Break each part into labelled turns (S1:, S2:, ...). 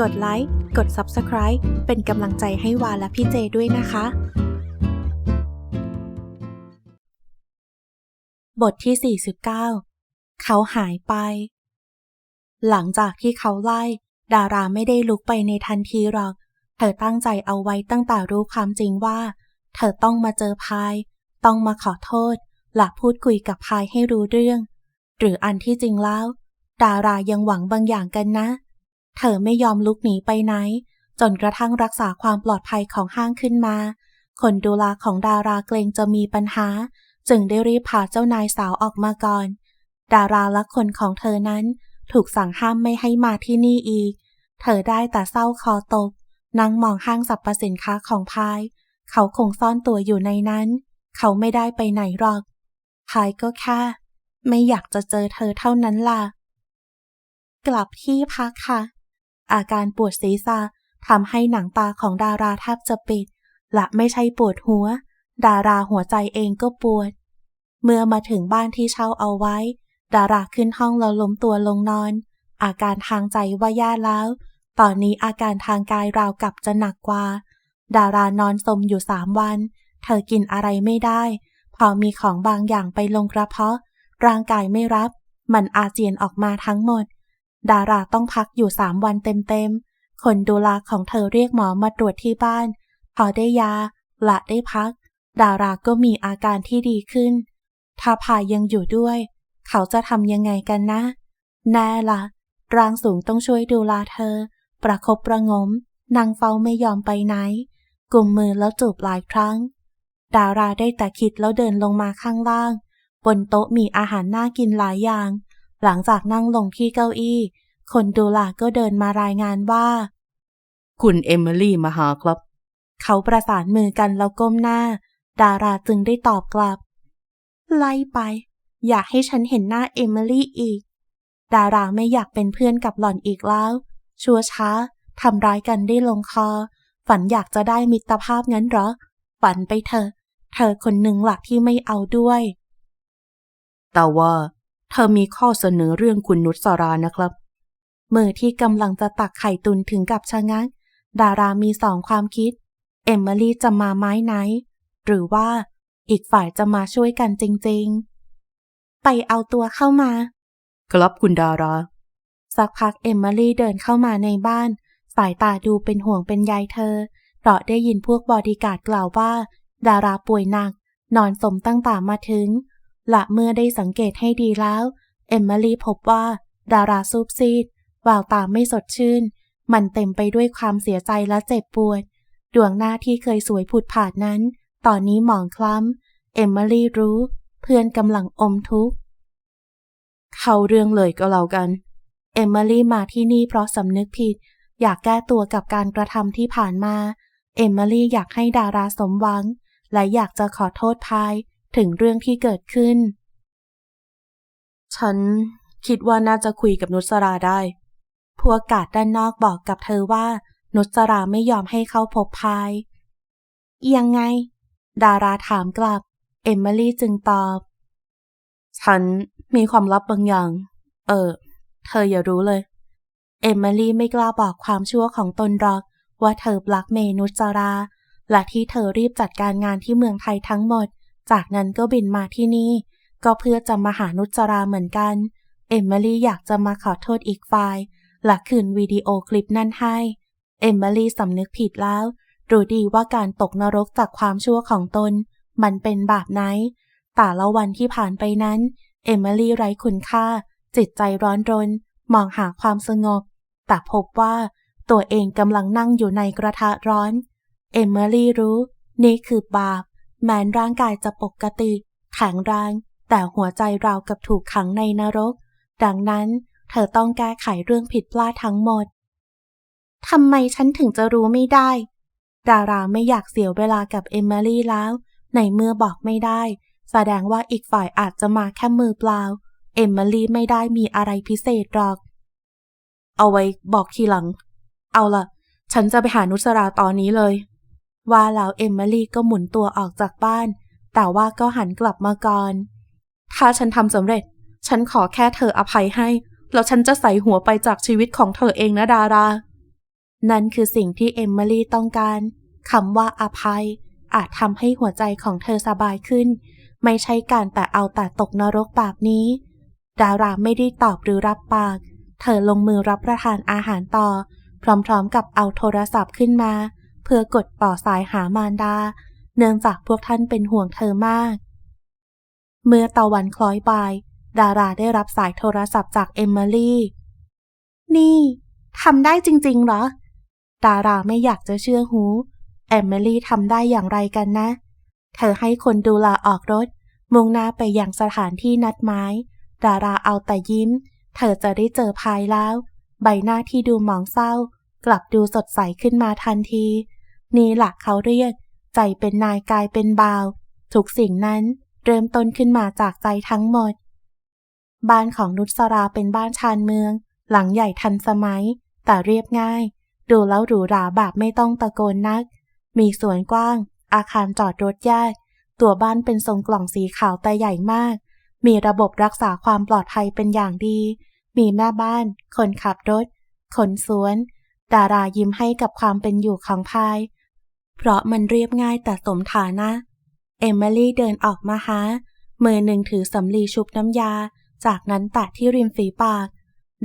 S1: กดไลค์ กด Subscribe เป็นกำลังใจให้วาและพี่เจด้วยนะคะ บทที่ 49 เขาหายไป หลังจากที่เขาไล่ ดาราไม่ได้ลุกไปในทันทีหรอก เธอตั้งใจเอาไว้ตั้งแต่รู้ความจริงว่า เธอต้องมาเจอพาย ต้องมาขอโทษ และพูดคุยกับพายให้รู้เรื่อง หรืออันที่จริงแล้ว ดารายังหวังบางอย่างกันนะเเธอไม่ยอมลุกหนีไปไหน จนกระทั่งรักษาความปลอดภัยของห้างขึ้นมา คนดูแลของดาราเกรงจะมีปัญหา จึงได้รีบพาเจ้านายสาวออกมาก่อน ดาราและคนของเธอนั้น ถูกสั่งห้ามไม่ให้มาที่นี่อีก เธอได้แต่เศร้าคอตกนั่งมองห้างสรรพสินค้าของพาย เขาคงซ่อนตัวอยู่ในนั้น เขาไม่ได้ไปไหนหรอกพายก็แค่ไม่อยากจะเจอเธอเท่านั้นล่ะ กลับที่พักค่ะ อาการปวดศีรษะทำให้หนังตาของดาราแทบจะปิด และไม่ใช่ปวดหัว ดาราหัวใจเองก็ปวด เมื่อมาถึงบ้านที่เช่าเอาไว้ ดาราขึ้นห้องแล้วล้มตัวลงนอน อาการทางใจว่าแย่แล้ว ตอนนี้อาการทางกายราวกับจะหนักกว่า ดารานอนสมอยู่สามวัน เธอกินอะไรไม่ได้ พอมีของบางอย่างไปลงกระเพาะ ร่างกายไม่รับ มันอาเจียนออกมาทั้งหมด ดาราต้องพักอยู่สามวันเต็มๆ คนดูแลของเธอเรียกหมอมาตรวจที่บ้าน พอได้ยาละได้พัก ดาราก็มีอาการที่ดีขึ้น ถ้าพายังอยู่ด้วย เขาจะทำยังไงกันนะ แน่ละร่างสูงต้องช่วยดูแลเธอ ประคบประงม นางเฝ้าไม่ยอมไปไหนกุมมือแล้วจูบหลายครั้ง ดาราได้แต่คิดแล้วเดินลงมาข้างล่าง บนโต๊ะมีอาหารน่ากินหลายอย่าง หลังจากนั่งลงที่เก้าอี้ คนดูแลก็เดินมารายงานว่า
S2: คุณเอมิลี่มาหาครับ
S1: เขาประสานมือกันแล้วก้มหน้า ดาราจึงได้ตอบกลับ ไล่ไป อยากให้ฉันเห็นหน้าเอมิลี่อีก ดาราไม่อยากเป็นเพื่อนกับหล่อนอีกแล้ว ชัวร์ช้าทำร้ายกันได้ลงคอ ฝันอยากจะได้มิตรภาพงั้นเหรอ ฝันไปเถอะ เธอคนหนึ่งหลักที่ไม่เอาด้วย
S2: แต่ว่า เธอมีข้อเสนอเรื่องคุณนุชสรานะครับ
S1: มือที่กำลังจะตักไข่ตุนถึงกับชะงัก ดารามีสองความคิด เอมเมอรี่จะมาไม้ไหน หรือว่าอีกฝ่ายจะมาช่วยกันจริงๆ ไปเอาตัวเข้ามา
S2: ครับคุณดารา
S1: สักพักเอมเมอรี่เดินเข้ามาในบ้าน สายตาดูเป็นห่วงเป็นใยเธอ เพราะได้ยินพวกบอดี้การ์ดกล่าวว่า ดาราป่วยหนัก นอนสมตั้งแต่มาถึง และเมื่อได้สังเกตให้ดีแล้ว เอมเมอรีพบว่า ดาราซูบซีดแววตาไม่สดชื่น มันเต็มไปด้วยความเสียใจและเจ็บปวด ดวงหน้าที่เคยสวยผุดผาดนั้น ตอนนี้หมองคล้ำ เอมเมอรีรู้ เพื่อนกำลังอมทุกข์
S2: เข้าเรื่องเลยก็แล้วกัน
S1: เอมเมอรีมาที่นี่เพราะสำนึกผิด อยากแก้ตัวกับการกระทำที่ผ่านมา เอมเมอรีอยากให้ดาราสมหวัง และอยากจะขอโทษพาย ถึงเรื่องที่เกิดขึ้น
S2: ฉันคิดว่าน่าจะคุยกับนุสราได้
S1: พวกกาดด้านนอกบอกกับเธอว่า นุชราไม่ยอมให้เข้าพบพาย ยังไง ดาราถามกลับ เอมเมอรี่จึงตอบ
S2: ฉันมีความลับบางอย่าง เออ เธออย่ารู้เลย
S1: เอมเมอรี่ไม่กล้าบอกความชั่วของตนหรอกว่าเธอบลักเมย์นุชรา และที่เธอรีบจัดการงานที่เมืองไทยทั้งหมด จากนั้นก็บินมาที่นี่ ก็เพื่อจะมาหานุชราเหมือนกัน เอมเมอรี่อยากจะมาขอโทษอีกฝ่ายและคืนวิดีโอคลิปนั่นให้ เอมเมอรี่สำนึกผิดแล้ว รู้ดีว่าการตกนรกจากความชั่วของตน มันเป็นบาปไหน แต่ละวันที่ผ่านไปนั้น เอมเมอรี่ไร้คุณค่า จิตใจร้อนรน มองหาความสงบ แต่พบว่าตัวเองกำลังนั่งอยู่ในกระทะร้อน เอมเมอรี่รู้ นี่คือบาป แม้นร่างกายจะปกติ แข็งแรง แต่หัวใจราวกับถูกขังในนรก ดังนั้นเธอต้องแก้ไขเรื่องผิดพลาดทั้งหมด ทำไมฉันถึงจะรู้ไม่ได้ ดาราไม่อยากเสียเวลากับเอมเมอรี่แล้ว ในเมื่อบอกไม่ได้ แสดงว่าอีกฝ่ายอาจจะมาแค่มือเปล่า เอมเมอรี่ไม่ได้มีอะไรพิเศษหรอก
S2: เอาไว้บอกทีหลัง เอาละฉันจะไปหานุสราตอนนี้เลย
S1: ว่าแล้วเอมเมอรี่ก็หมุนตัวออกจากบ้าน แต่ว่าก็หันกลับมาก่อน
S2: ถ้าฉันทำสำเร็จ ฉันขอแค่เธออภัยให้ แล้วฉันจะใส่หัวไปจากชีวิตของเธอเองนะดารา
S1: นั่นคือสิ่งที่เอมเมอรี่ต้องการคำว่าอภัย อาจทำให้หัวใจของเธอสบายขึ้น ไม่ใช่การแต่เอาแต่ตกนรกแบบนี้ ดาราไม่ได้ตอบหรือรับปาก เธอลงมือรับประทานอาหารต่อ พร้อมๆกับเอาโทรศัพท์ขึ้นมา พื่อกดต่อสายหามารดา เนื่องจากพวกท่านเป็นห่วงเธอมาก เมื่อตะวันคล้อยบ่าย ดาราได้รับสายโทรศัพท์จากเอมเมอรี่ นี่ทำได้จริง ๆ เหรอ ดาราไม่อยากจะเชื่อหูแอมเมลี่ทำได้อย่างไรกันนะ เธอให้คนดูลาออกรถ มุ่งหน้าไปยังสถานที่นัดหมาย ดาราเอาแต่ยิ้ม เธอจะได้เจอพายแล้ว ใบหน้าที่ดูหมองเศร้า กลับดูสดใสขึ้นมาทันที นี่หลักเขาเรียก ใจเป็นนายกายเป็นบ่าวทุกสิ่งนั้นเริ่มต้นขึ้นมาจากใจทั้งหมด บ้านของนุชสราเป็นบ้านชานเมือง หลังใหญ่ทันสมัย แต่เรียบง่าย ดูแล้วหรูหราแบบไม่ต้องตะโกนนัก มีสวนกว้าง อาคารจอดรถแยกตัวบ้านเป็นทรงกล่องสีขาวแต่ใหญ่มาก มีระบบรักษาความปลอดภัยเป็นอย่างดี มีแม่บ้าน คนขับรถ คนสวน ดารายิ้มให้กับความเป็นอยู่ของพาย เพราะมันเรียบง่ายแต่สมฐานะ เอมิลี่เดินออกมาหา มือหนึ่งถือสำลีชุบน้ำยา จากนั้นแตะที่ริมฝีปาก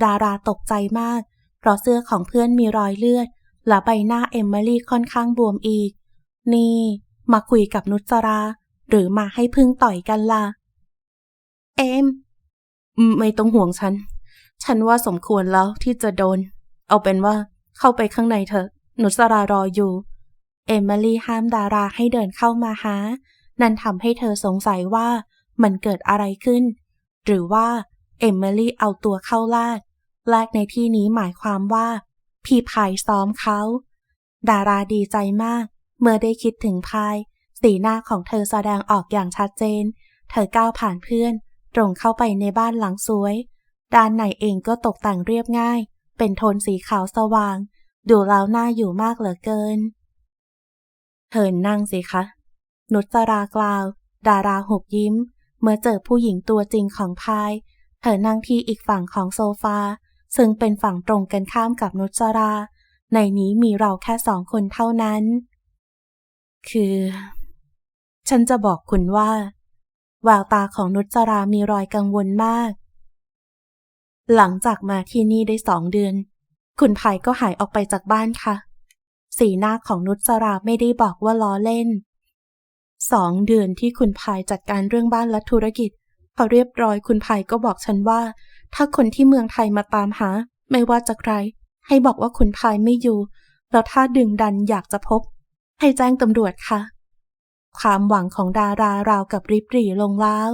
S1: ดาราตกใจมาก เพราะเสื้อของเพื่อนมีรอยเลือด และใบหน้าเอมเมลี่ค่อนข้างบวมอีก นี่ มาคุยกับนุชรา หรือมาให้พึ่งต่อยกันล่ะ เอม
S2: ไม่ต้องห่วงฉัน ฉันว่าสมควรแล้วที่จะโดน เอาเป็นว่าเข้าไปข้างในเถอะ นุสรารออยู่
S1: เอมิลี่ห้ามดาราให้เดินเข้ามาหา นั่นทำให้เธอสงสัยว่ามันเกิดอะไรขึ้น หรือว่าเอมิลี่เอาตัวเข้าลากลากในที่นี้หมายความว่า พี่พายซ้อมเขา ดาราดีใจมาก เมื่อได้คิดถึงพาย สีหน้าของเธอแสดงออกอย่างชัดเจน เธอก้าวผ่านเพื่อน ตรงเข้าไปในบ้านหลังสวย ด้านในเองก็ตกแต่งเรียบง่าย เป็นโทนสีขาวสว่าง ดูแล้วน่าอยู่มากเหลือเกิน เธอนั่งสิคะ นุชรากล่าว ดาราหกยิ้ม เมื่อเจอผู้หญิงตัวจริงของพาย เธอนั่งที่อีกฝั่งของโซฟา ซึ่งเป็นฝั่งตรงกันข้ามกับนุชรา ในนี้มีเราแค่สองคนเท่านั้น คือ ฉันจะบอกคุณว่า แววตาของนุชรามีรอยกังวลมาก หลังจากมาที่นี่ได้สองเดือน คุณไผ่ก็หายออกไปจากบ้านค่ะ สีหน้าของนุชราไม่ได้บอกว่าล้อเล่นสองเดือนที่คุณพายจัดการเรื่องบ้านและธุรกิจพอเรียบร้อยคุณพายก็บอกฉันว่า ถ้าคนที่เมืองไทยมาตามหา ไม่ว่าจะใคร ให้บอกว่าคุณพายไม่อยู่ แล้วถ้าดึงดันอยากจะพบ ให้แจ้งตำรวจค่ะ ความหวังของดาราราวกับริบหรี่ลงแล้ว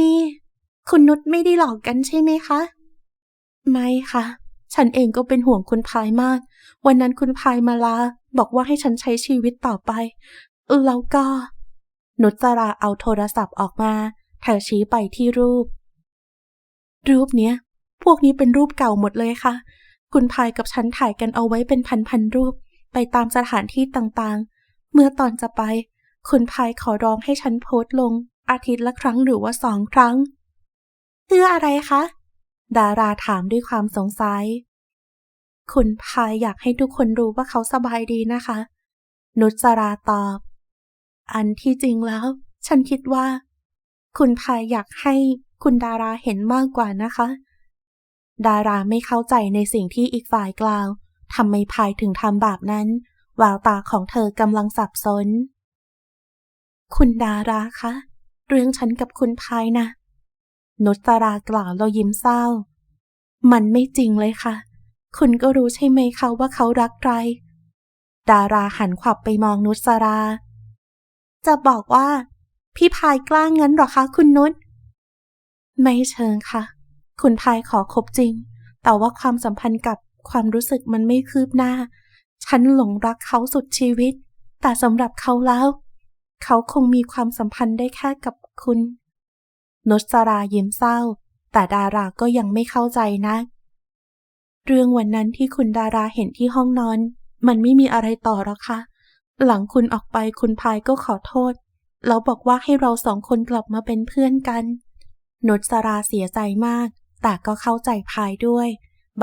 S1: นี่ คุณนุชไม่ได้หลอกกันใช่ไหมคะ ไม่ค่ะ ฉันเองก็เป็นห่วงคุณพายมาก วันนั้นคุณพายมาลา บอกว่าให้ฉันใช้ชีวิตต่อไป แล้วก็ นุชจราเอาโทรศัพท์ออกมา เธอชี้ไปที่รูป รูปเนี้ย พวกนี้เป็นรูปเก่าหมดเลยค่ะ คุณพายกับฉันถ่ายกันเอาไว้เป็นพันๆรูป ไปตามสถานที่ต่างๆ เมื่อตอนจะไป คุณพายขอร้องให้ฉันโพสต์ลง อาทิตย์ละครั้งหรือว่าสองครั้ง เพื่ออะไรคะ ดาราถามด้วยความสงสัย คุณพายอยากให้ทุกคนรู้ว่าเขาสบายดีนะคะ นุชราตอบ อันที่จริงแล้ว ฉันคิดว่า คุณพายอยากให้คุณดาราเห็นมากกว่านะคะ ดาราไม่เข้าใจในสิ่งที่อีกฝ่ายกล่าวทำไมพายถึงทำแบบนั้นแววตาของเธอกำลังสับสน คุณดาราคะ เรื่องฉันกับคุณพายนะ นุชรากล่าวแล้วยิ้มเศร้า มันไม่จริงเลยค่ะ คุณก็รู้ใช่ไหมคะว่าเขารักใคร ดาราหันขวับไปมองนุชรา จะบอกว่า พี่พายกล้าเงินหรอคะคุณนุช ไม่เชิงค่ะ คุณพายขอคบจริง แต่ว่าความสัมพันธ์กับความรู้สึกมันไม่คืบหน้า ฉันหลงรักเขาสุดชีวิต แต่สำหรับเขาแล้ว เขาคงมีความสัมพันธ์ได้แค่กับคุณ นุชรายิ้มเศร้า แต่ดาราก็ยังไม่เข้าใจนะ เรื่องวันนั้นที่คุณดาราเห็นที่ห้องนอน มันไม่มีอะไรต่อหรอกค่ะหลังคุณออกไปคุณพายก็ขอโทษ แล้วบอกว่าให้เราสองคนกลับมาเป็นเพื่อนกันนุชราเสียใจมาก แต่ก็เข้าใจพายด้วย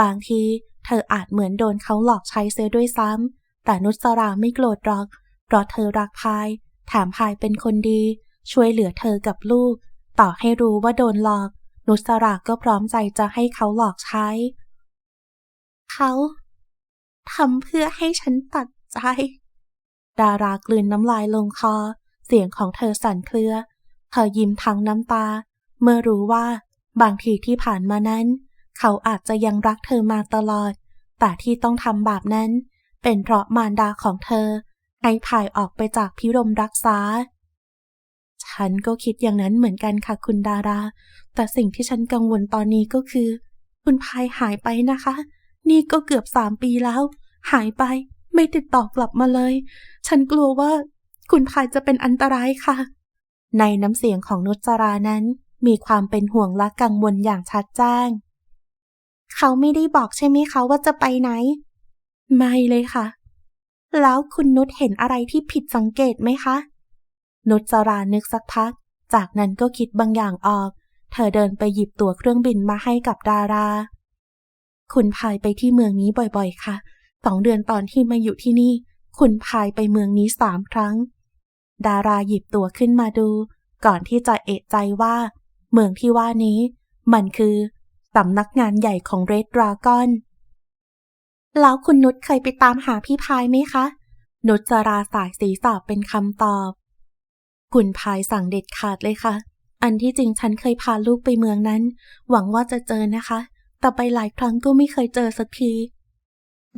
S1: บางทีเธออาจเหมือนโดนเขาหลอกใช้เสียด้วยซ้ำ แต่นุสราไม่โกรธหรอก เพราะเธอรักพาย แถมพายเป็นคนดี ช่วยเหลือเธอกับลูก ต่อให้รู้ว่าโดนหลอก นุสราก็พร้อมใจจะให้เขาหลอกใช้ เขาทำเพื่อให้ฉันตัดใจ ดารากลืนน้ำลายลงคอ เสียงของเธอสั่นเครือ เธอยิ้มทั้งน้ำตา เมื่อรู้ว่าบางทีที่ผ่านมานั้น เขาอาจจะยังรักเธอมาตลอด แต่ที่ต้องทำแบบนั้น เป็นเพราะมารดาของเธอให้พายออกไปจากพิรมรักษา ฉันก็คิดอย่างนั้นเหมือนกันค่ะคุณดารา แต่สิ่งที่ฉันกังวลตอนนี้ก็คือ คุณพายหายไปนะคะ นี่ก็เกือบสามปีแล้ว หายไปไม่ติดต่อกลับมาเลย ฉันกลัวว่า คุณพายจะเป็นอันตรายค่ะ ในน้ำเสียงของนุชจรานั้น มีความเป็นห่วงและกังวลอย่างชัดแจ้ง เขาไม่ได้บอกใช่ไหมคะว่าจะไปไหน ไม่เลยค่ะ แล้วคุณนุชเห็นอะไรที่ผิดสังเกตไหมคะ นุชจรานึกสักพัก จากนั้นก็คิดบางอย่างออก เธอเดินไปหยิบตั๋วเครื่องบินมาให้กับดารา คุณพายไปที่เมืองนี้บ่อยๆ ค่ะ สองเดือนตอนที่มาอยู่ที่นี่ คุณพายไปเมืองนี้สามครั้ง ดาราหยิบตัวขึ้นมาดู ก่อนที่จะเอะใจว่า เมืองที่ว่านี้ มันคือสำนักงานใหญ่ของเรดดราก้อน แล้วคุณนุชเคยไปตามหาพี่พายไหมคะ นุชจราสายศีรษะเป็นคำตอบ คุณพายสั่งเด็ดขาดเลยค่ะ อันที่จริงฉันเคยพาลูกไปเมืองนั้น หวังว่าจะเจอนะคะ แต่ไปหลายครั้งก็ไม่เคยเจอสักที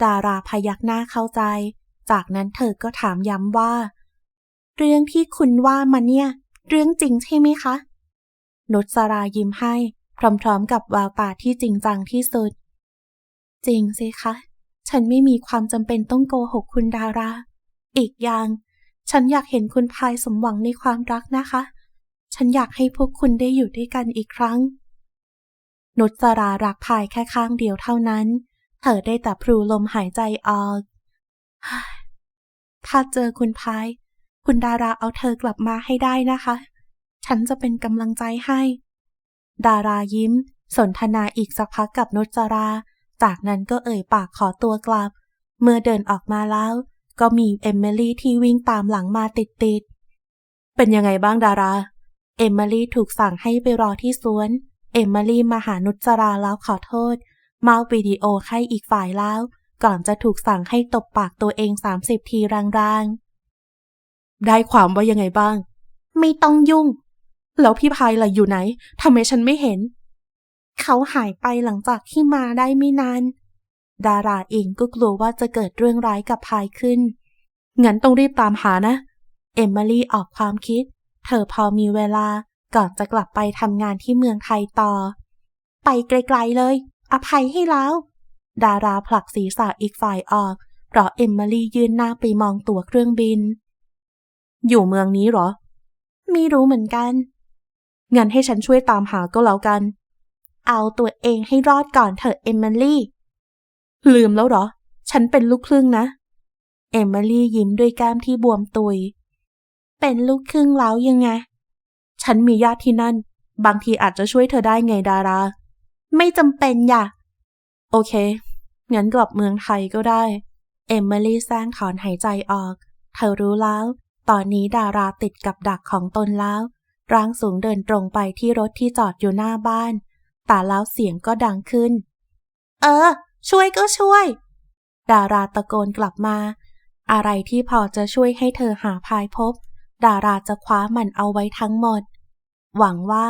S1: ดาราพยักหน้าเข้าใจ จากนั้นเธอก็ถามย้ำว่า เรื่องที่คุณว่ามาเนี่ย เรื่องจริงใช่ไหมคะนุชสรายิ้มให้ พร้อมๆกับแววตาที่จริงจังที่สุด จริงสิคะ ฉันไม่มีความจำเป็นต้องโกหกคุณดารา อีกอย่าง ฉันอยากเห็นคุณพายสมหวังในความรักนะคะ ฉันอยากให้พวกคุณได้อยู่ด้วยกันอีกครั้ง นุชสรารักพายแค่ข้างเดียวเท่านั้น เธอได้แต่พลูลมหายใจออก ถ้าเจอคุณพาย คุณดาราเอาเธอกลับมาให้ได้นะคะ ฉันจะเป็นกำลังใจให้ ดารายิ้ม สนทนาอีกสักพักกับนุชจรา จากนั้นก็เอ่ยปากขอตัวกลับ เมื่อเดินออกมาแล้ว ก็มีเอมเมลี่ที่วิ่งตามหลังมาติดๆ เป็นยังไงบ้างดารา เอมเมลี่ถูกสั่งให้ไปรอที่สวน เอมเมลี่มาหานุจราแล้วขอโทษมาวิดีโอให้อีกฝ่ายแล้ว ก่อนจะถูกสั่งให้ตบปากตัวเอง 30 ทีรางๆ ได้ความว่ายังไงบ้าง ไม่ต้องยุ่ง แล้วพี่พายล่ะอยู่ไหนทำไมฉันไม่เห็น เขาหายไปหลังจากที่มาได้ไม่นาน ดาราเองก็กลัวว่าจะเกิดเรื่องร้ายกับพายขึ้น งั้นต้องรีบตามหานะ เอมมารี่ออกความคิด เธอพอมีเวลา ก่อนจะกลับไปทำงานที่เมืองไทยต่อ ไปไกลๆเลย อภัยให้แล้ว ดาราผลักศีรษะอีกฝ่ายออก เพราะเอมมารี่ยืนหน้าไปมองตั๋วเครื่องบิน อยู่เมืองนี้หรอ ไม่รู้เหมือนกัน งั้นให้ฉันช่วยตามหาก็แล้วกัน เอาตัวเองให้รอดก่อนเถอะเอมมาลี่ลืมแล้วหรอ ฉันเป็นลูกครึ่งนะ เอมมลี่ยิ้มด้วยแก้มที่บวมตุย เป็นลูกครึ่งแล้วยังไง ฉันมีญาติที่นั่น บางทีอาจจะช่วยเธอได้ไงดารา ไม่จำเป็นอย่าโอเค งั้นกลับเมืองไทยก็ได้ เอมเมลี่แซงถอนหายใจออก เธอรู้แล้ว ตอนนี้ดาราติดกับดักของตนแล้ว ร่างสูงเดินตรงไปที่รถที่จอดอยู่หน้าบ้าน แต่แล้วเสียงก็ดังขึ้น เออ ช่วยก็ช่วย ดาราตะโกนกลับมา อะไรที่พอจะช่วยให้เธอหาพายพบ ดาราจะคว้ามันเอาไว้ทั้งหมด หวังว่า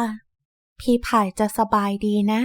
S1: พี่พายจะสบายดีนะ